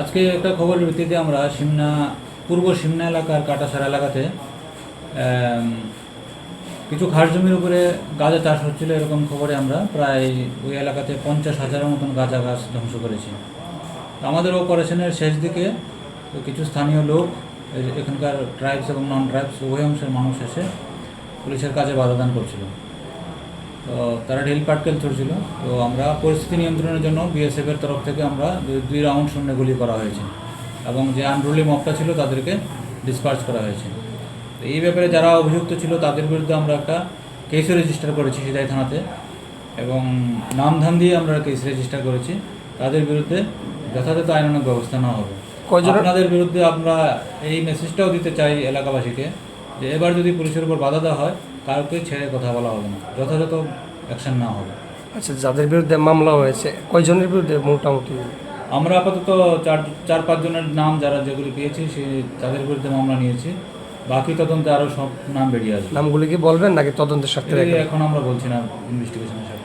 আজকে একটা খবরের ভিত্তিতে আমরা সিমনা, পূর্ব সিমনা এলাকার কাটাসার এলাকাতে কিছু ঘাস জমির উপরে গাঁজা চাষ হচ্ছিল এরকম খবরে আমরা। প্রায় ওই এলাকাতে পঞ্চাশ হাজারের মতন গাঁজা গাছ ধ্বংস করেছি। আমাদের অপারেশনের শেষ দিকে কিছু স্থানীয় লোক এখানকার ট্রাইবস এবং নন ট্রাইবস উভয় অংশের মানুষ এসে পুলিশের কাজে বাধা দান করছিল। তো তারা ঢিল পাটকেল ছড়ছিল। তো আমরা পরিস্থিতি নিয়ন্ত্রণের জন্য বিএসএফের তরফ থেকে আমরা দুই- রাউন্ড শূন্য গুলি করা হয়েছে এবং যে আনরুলি মপটা ছিল তাদেরকে ডিসপার্স করা হয়েছে। তো এই ব্যাপারে যারা অভিযুক্ত ছিল তাদের বিরুদ্ধে আমরা একটা কেসও রেজিস্টার করেছি সিদাই থানাতে এবং নাম নামধাম দিয়ে আমরা কেস রেজিস্টার করেছি। তাদের বিরুদ্ধে যথাযথ আইনানুগ ব্যবস্থা নেওয়া হবে। আপনাদের বিরুদ্ধে আমরা এই মেসেজটাও দিতে চাই এলাকাবাসীকে যে এবার যদি পুলিশের উপর বাধা দেওয়া হয় কাউকে ছেড়ে কথা বলা হবে না যথাযথ অ্যাকশন না হবে। আচ্ছা যাদের বিরুদ্ধে মামলা হয়েছে কয়জনের বিরুদ্ধে মোটামুটি? আমরা আপাতত চার চার পাঁচজনের নাম যারা যেগুলি পেয়েছি সে তাদের বিরুদ্ধে মামলা নিয়েছি বাকি তদন্তে আরও সব নাম বেরিয়ে আসবে। নামগুলি কি বলবেন নাকি তদন্তের সাথে এখন আমরা বলছি না ইনভেস্টিগেশনের সাথে